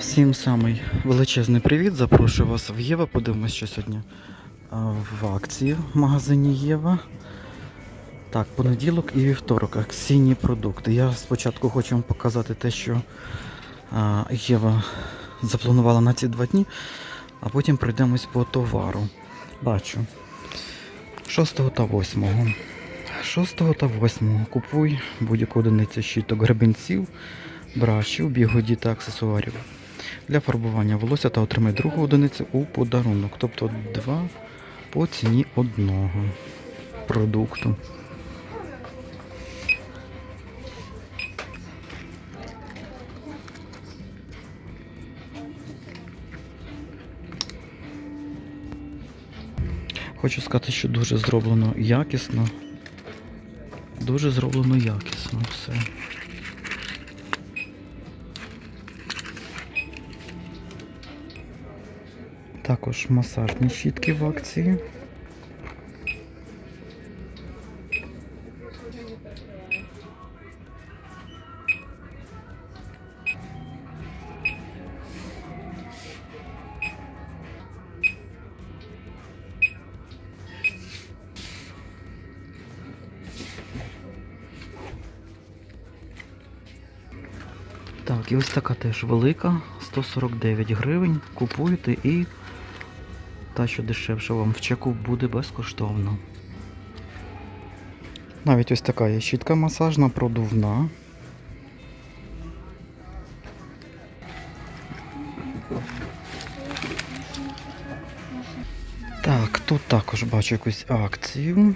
Всім самий величезний привіт. Запрошую вас в Єва. Подивимось, що сьогодні в акції в магазині Єва. Так, понеділок і вівторок. Акційні продукти. Я спочатку хочу вам показати те, що Єва запланувала на ці два дні, а потім пройдемось по товару. Бачу. 6 та 8. 6 та 8 купуй будь-яку одиницю щиток гребенців, брашів, бігоді та аксесуарів для фарбування волосся та отримай другу одиницю у подарунок. Тобто два по ціні одного продукту. Хочу сказати, що дуже зроблено якісно. Дуже зроблено якісно все. Також масажні щітки в акції. Так, і ось така теж велика, 149 гривень. Купуєте і та, що дешевше вам в чеку буде безкоштовно. Навіть ось така є щітка масажна, продувна. Так, тут також бачу якусь акцію.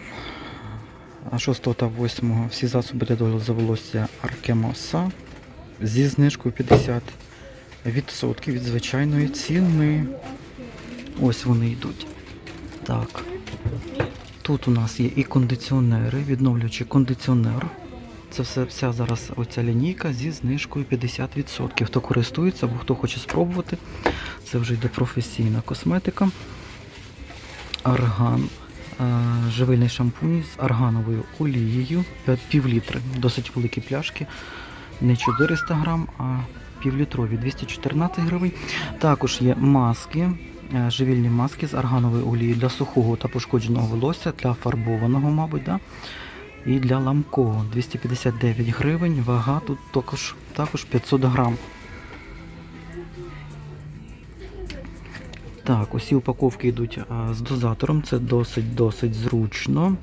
А 6 та 8 всі засоби для догляду за волосся Аркемоса зі знижкою 50% від звичайної ціни. Ось вони йдуть. Так. Тут у нас є і кондиціонери, відновлюючий кондиціонер. Це все вся зараз оця лінійка зі знижкою 50%. Хто користується або хто хоче спробувати, це вже йде професійна косметика. Арган. е, Живильний шампунь з аргановою олією. Пів літри. Досить великі пляшки. Не 400 грам, а півлітрові 214 гривень. Також є маски, живільні маски з аргановою олією для сухого та пошкодженого волосся, для фарбованого, мабуть, да? і для ламкого 259 гривень. Вага тут також, також 500 грам. Так, усі упаковки йдуть з дозатором, це досить-досить зручно.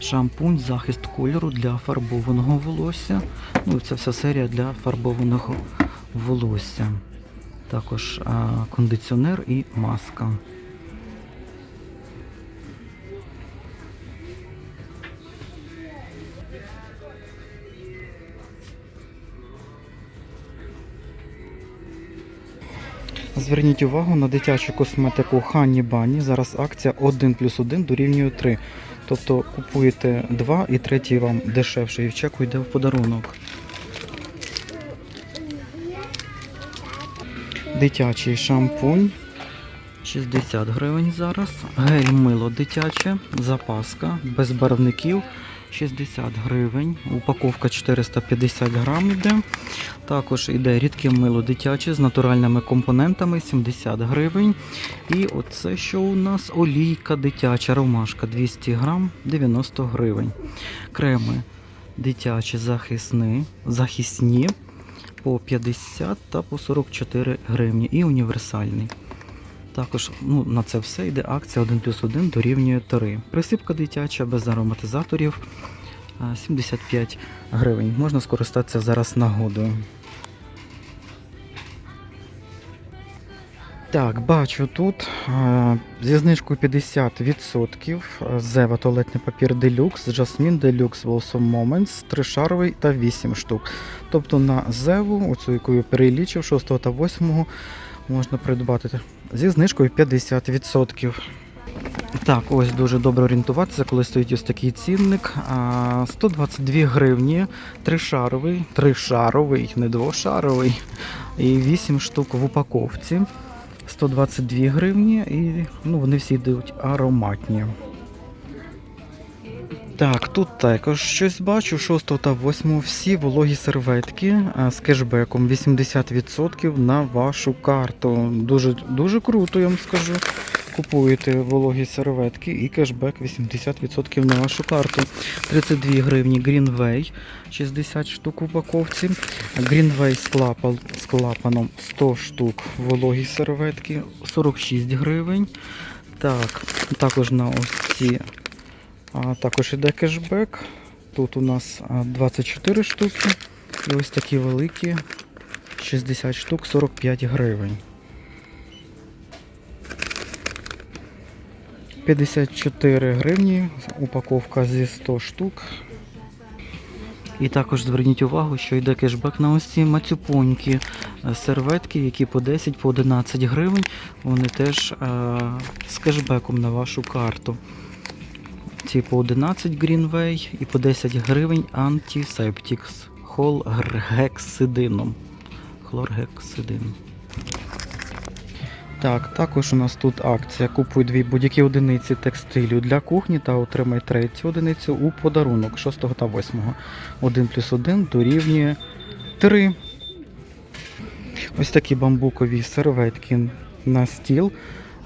Шампунь, захист кольору для фарбованого волосся. Ну, це вся серія для фарбованого волосся. Також кондиціонер і маска. Зверніть увагу на дитячу косметику Хані Бані. Зараз акція 1 плюс 1 дорівнює 3. Тобто купуєте 2 і третій вам дешевше і в чеку йде в подарунок. Дитячий шампунь. 60 гривень зараз. Гель мило дитяче, запаска, без барвників. 60 гривень. Упаковка 450 грам йде. Також йде рідке мило дитяче з натуральними компонентами. 70 гривень. І оце що у нас? Олійка дитяча, ромашка 200 грам. 90 гривень. Креми. Дитячі захисні, захисні по 50 та по 44 гривні. І універсальний. Також ну, на це все йде акція 1 плюс 1 дорівнює 3. Присипка дитяча без ароматизаторів 75 гривень. Можна скористатися зараз нагодою. Так, бачу тут е, зі знижкою 50% Зева туалетний папір Deluxe, Жасмін Deluxe Blossom Moments, тришаровий та 8 штук. Тобто на Зеву, оцю яку я перелічив, 6 та 8 можна придбати зі знижкою 50%. Так, ось дуже добре орієнтуватися, коли стоїть ось такий цінник. 122 гривні, тришаровий, тришаровий, не двошаровий. І 8 штук в упаковці. 122 гривні і ну, вони всі йдуть ароматні. Так, тут також щось бачу. 6 та 8 всі вологі серветки з кешбеком 80% на вашу карту. Дуже, дуже круто, я вам скажу. Купуєте вологі серветки і кешбек 80% на вашу карту. 32 гривні Greenway, 60 штук в упаковці. Greenway з, клапан, з клапаном 100 штук вологі серветки, 46 гривень. Так, також на ось ці а, також іде кешбек. Тут у нас 24 штуки. І ось такі великі 60 штук 45 гривень. 54 гривні, упаковка зі 100 штук. І також зверніть увагу, що йде кешбек на ось ці мацюпоньки е, серветки, які по 10 по 11 гривень. Вони теж е, з кешбеком на вашу карту. Ці по 11 Greenway і по 10 гривень Antiseptics хлоргексидином. Хлоргексидин. Так, також у нас тут акція. Купуй дві будь-які одиниці текстилю для кухні та отримай третю одиницю у подарунок 6 та 8. 1 плюс 1 дорівнює 3. Ось такі бамбукові серветки на стіл.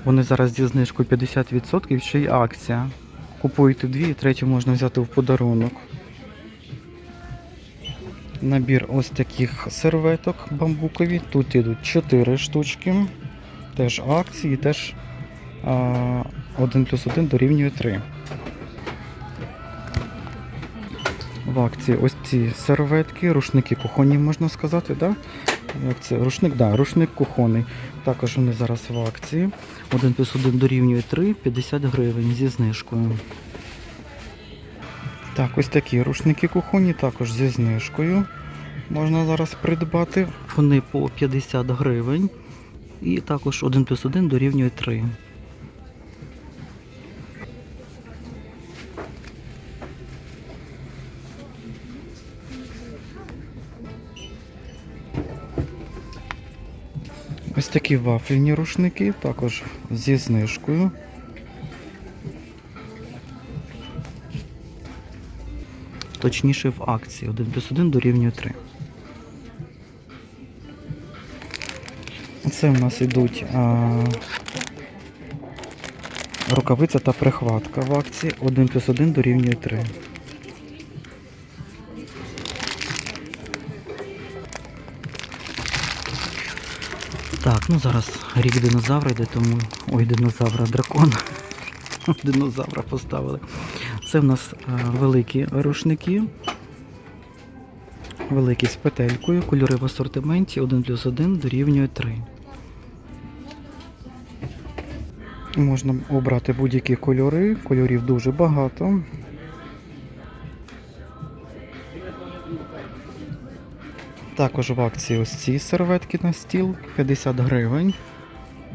Вони зараз зі знижкою 50%, ще й акція. Купуєте дві, третю можна взяти в подарунок. Набір ось таких серветок бамбукові. Тут ідуть 4 штучки. Теж акції, теж а, 1 плюс 1 дорівнює 3. В акції ось ці серветки, рушники кухонні, можна сказати, да? Як це? Рушник, да, рушник кухонний. Також вони зараз в акції. 1 плюс 1 дорівнює 3, 50 гривень зі знижкою. Так, ось такі рушники кухонні, також зі знижкою. Можна зараз придбати. Вони по 50 гривень. І також 1 плюс 1 дорівнює 3. Ось такі вафельні рушники, також зі знижкою. Точніше в акції 1 плюс 1 дорівнює 3. Це в нас йдуть а, рукавиця та прихватка в акції 1 плюс 1 дорівнює 3. Так, ну зараз рік динозавра йде, тому. Ой, динозавра, дракон. Динозавра поставили. Це в нас а, великі рушники. Великі з петелькою, кольори в асортименті 1 плюс 1 дорівнює 3. Можна обрати будь-які кольори, кольорів дуже багато. Також в акції ось ці серветки на стіл 50 гривень.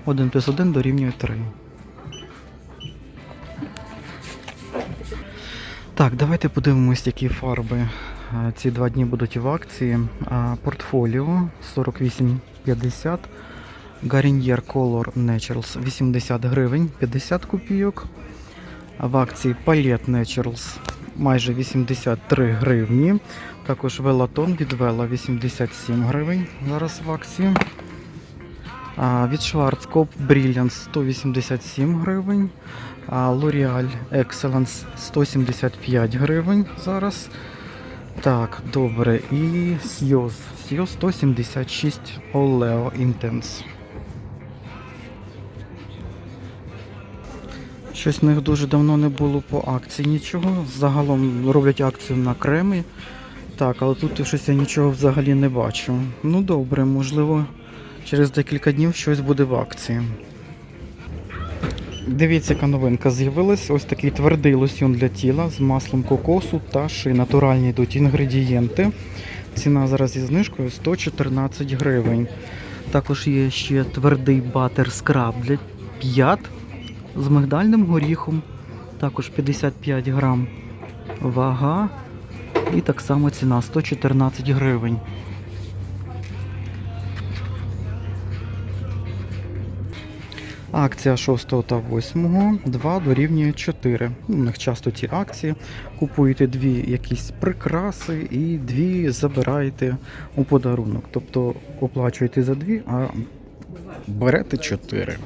1 плюс 1 дорівнює 3. Так, давайте подивимось, які фарби е, ці два дні будуть в акції. Портфоліо 48,50. Garnier Color Naturals 80 гривень 50 копійок. В акції Palette Naturals майже 83 гривні. Також Велатон від Vela 87 гривень. Зараз в акції. А, Від Schwarzkopf Brilliance 187 гривень. L'Oreal Excellence 175 гривень зараз. Так, добре. І Sios. Sios 176 Oleo Intense. Щось в них дуже давно не було по акції нічого. Загалом роблять акцію на креми. Так, але тут щось я нічого взагалі не бачу. Ну добре, можливо, через декілька днів щось буде в акції. Дивіться, яка новинка з'явилась. Ось такий твердий лосьон для тіла з маслом кокосу та ши. Натуральні йдуть інгредієнти. Ціна зараз зі знижкою 114 гривень. Також є ще твердий батер скраб для п'ят з мигдальним горіхом. Також 55 грам вага. І так само ціна 114 гривень. Акція 6 та 8, 2 дорівнює 4. Ну, У них часто ті акції. Купуєте дві якісь прикраси і дві забираєте у подарунок. Тобто оплачуєте за дві, а берете 4.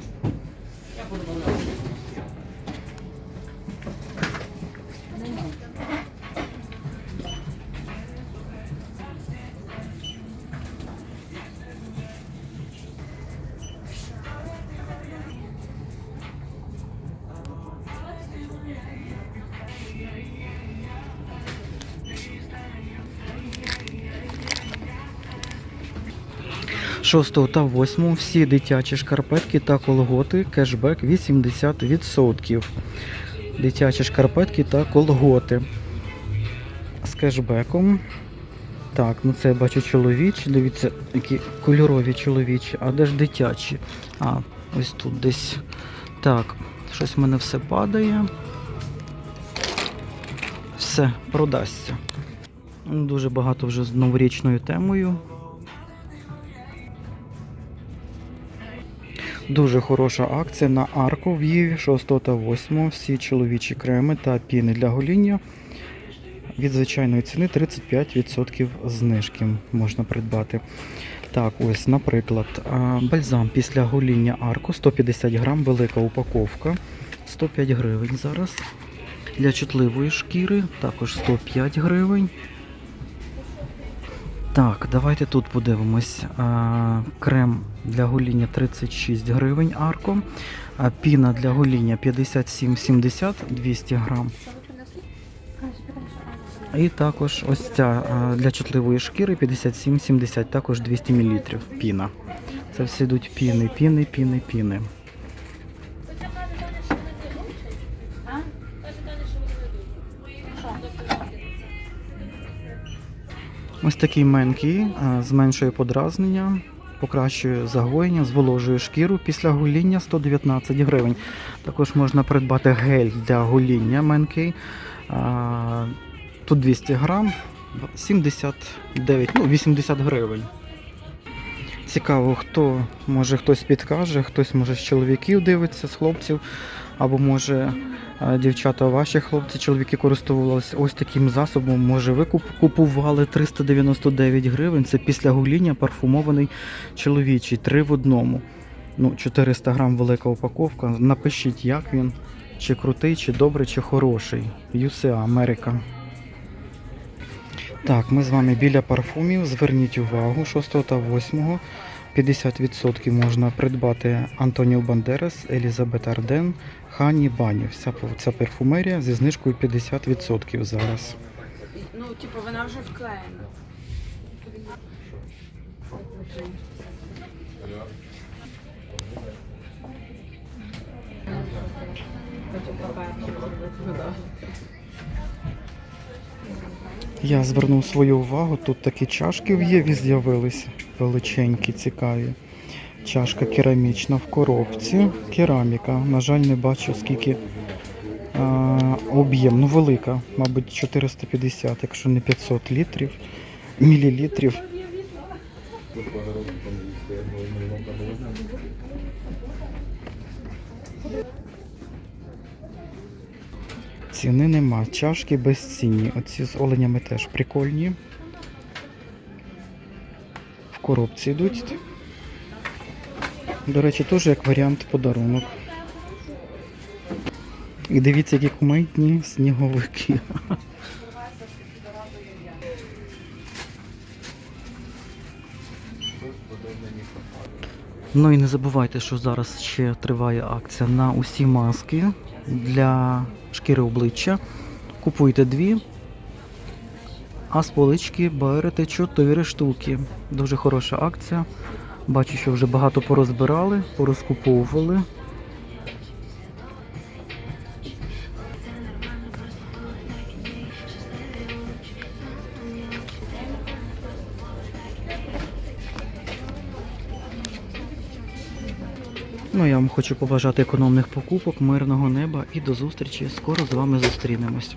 Шостого та 8 всі дитячі шкарпетки та колготи кешбек 80%. Дитячі шкарпетки та колготи з кешбеком. Так, ну це я бачу чоловічі. Дивіться, які кольорові чоловічі, а де ж дитячі? А, ось тут десь. Так, щось в мене все падає. Все, продасться. Дуже багато вже з новорічною темою. Дуже хороша акція на арку в Єві 6 та 8. Всі чоловічі креми та піни для гоління. Від звичайної ціни 35% знижки можна придбати. Так, ось, наприклад, бальзам після гоління арку 150 грам, велика упаковка, 105 гривень зараз. Для чутливої шкіри також 105 гривень. Так, давайте тут подивимось. Крем для гоління 36 гривень арко. Піна для гоління 57,70 200 грам. І також ось ця для чутливої шкіри 57,70, також 200 мл піна. Це всі йдуть піни, піни, піни, піни. Ось такий менкий зменшує подразнення, покращує загоєння, зволожує шкіру після гоління 119 гривень. Також можна придбати гель для гоління менкий. Тут 200 грам, 79, ну 80 гривень. Цікаво, хто може хтось підкаже, хтось може з чоловіків дивиться, з хлопців, або може е, дівчата, ваші хлопці, чоловіки користувалися ось таким засобом. Може, ви купували 399 гривень. Це після гуління парфумований чоловічий, три в одному. Ну, 400 грам велика упаковка. Напишіть, як він, чи крутий, чи добрий, чи хороший. UCA, Америка. Так, ми з вами біля парфумів. Зверніть увагу, 6 та 8 50% можна придбати Антоніо Бандерас, Елізабет Арден, Хані Бані. Вся ця парфумерія зі знижкою 50% зараз. Ну, типу, вона вже вклеєна. Я звернув свою увагу, тут такі чашки в Єві з'явилися, величенькі, цікаві. Чашка керамічна в коробці. Кераміка. На жаль, не бачу, скільки об'єм. Ну, велика, мабуть, 450, якщо не 500 літрів, мілілітрів. Ціни нема. Чашки безцінні. Оці з оленями теж прикольні. Коробці йдуть. До речі, теж як варіант подарунок. І дивіться, які кумедні сніговики. Ну і не забувайте, що зараз ще триває акція на усі маски для шкіри обличчя. Купуйте дві, а з полички берете 4 штуки. Дуже хороша акція. Бачу, що вже багато порозбирали, порозкуповували. Ну, я вам хочу побажати економних покупок, мирного неба і до зустрічі. Скоро з вами зустрінемось.